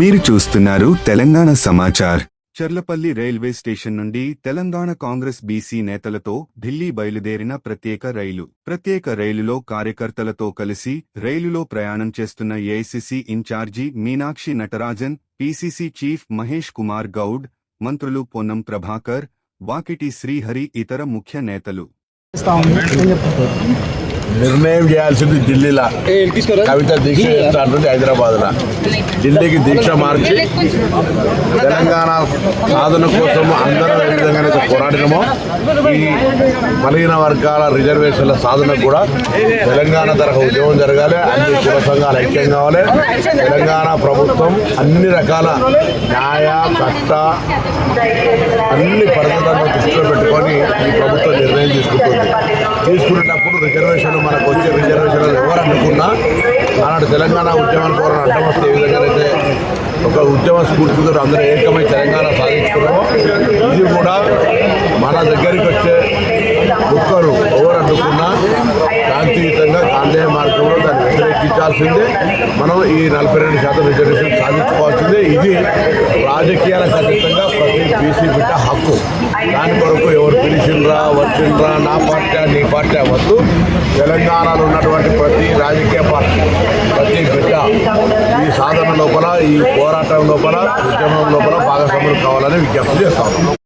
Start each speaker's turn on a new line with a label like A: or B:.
A: మీరు చూస్తున్నారు Telangana Samachar. Charlapalli railway station నుండి తెలంగాణ కాంగ్రెస్ బీసీ నేతలతో ఢిల్లీ బయలుదేరిన ప్రత్యేక రైలు. ప్రత్యేక రైలులో కార్యకర్తలతో కలిసి రైలులో ప్రయాణం చేస్తున్న AICC incharge Meenakshi Natarajan PCC chief Mahesh Kumar Goud మంత్రులు పొన్నం ప్రభాకర్ వాకిటి శ్రీహరి ఇతర ముఖ్య నేతలు.
B: నిర్ణయం చేయాల్సింది ఢిల్లీలో. కవిత దీక్ష చేస్తా అంటుంది హైదరాబాద్ ఢిల్లీకి దీక్ష మార్చి తెలంగాణ సాధన కోసం అందరం ఏ విధంగానైతే పోరాడినమో ఈ బలహీన వర్గాల రిజర్వేషన్ల సాధన కూడా తెలంగాణ తరహా ఉద్యమం జరగాలి అన్ని కుల సంఘాలు ఐక్యం కావాలి. తెలంగాణ ప్రభుత్వం అన్ని రకాల న్యాయ చట్ట అన్ని పరిస్థితులను దృష్టిలో పెట్టుకొని ఈ ప్రభుత్వం నిర్ణయం తీసుకుంటుంది తీసుకునేటప్పుడు రిజర్వేషన్లు మనకు వచ్చే రిజర్వేషన్లు ఎవరు అనుకున్నా ఆనాడు తెలంగాణ ఉద్యమానికి ఎవరైనా అడ్డం వస్తే ఏ విధంగా అయితే ఒక ఉద్యమ స్ఫూర్తితో అందరూ ఏకమై తెలంగాణ సాధించుకున్నాము. ఇది కూడా మన దగ్గరికి వచ్చే ఒక్కరు ఎవరు అడ్డుకున్నా శాంతియుతంగా గాంధేయ మార్గంలో దాన్ని వ్యతిరేకించాల్సిందే మనం ఈ నలభై రెండు శాతం రిజర్వేషన్ సాధించుకోవాల్సిందే. ఇది రాజకీయాలకు అతీతంగా ప్రతి బీసీ బిడ్డ హక్కు దాని కొరకు ఎవరు పిలిచిండ్రా వచ్చిండ్రా నా పార్టీ నీ పార్టీ వద్దు తెలంగాణలో ఉన్నటువంటి ప్రతి రాజకీయ పార్టీ ప్రతి బిడ్డ ఈ సాధన లోపల ఈ పోరాటం లోపల ఉద్యమం లోపల భాగస్వాములు కావాలని విజ్ఞప్తి చేస్తాను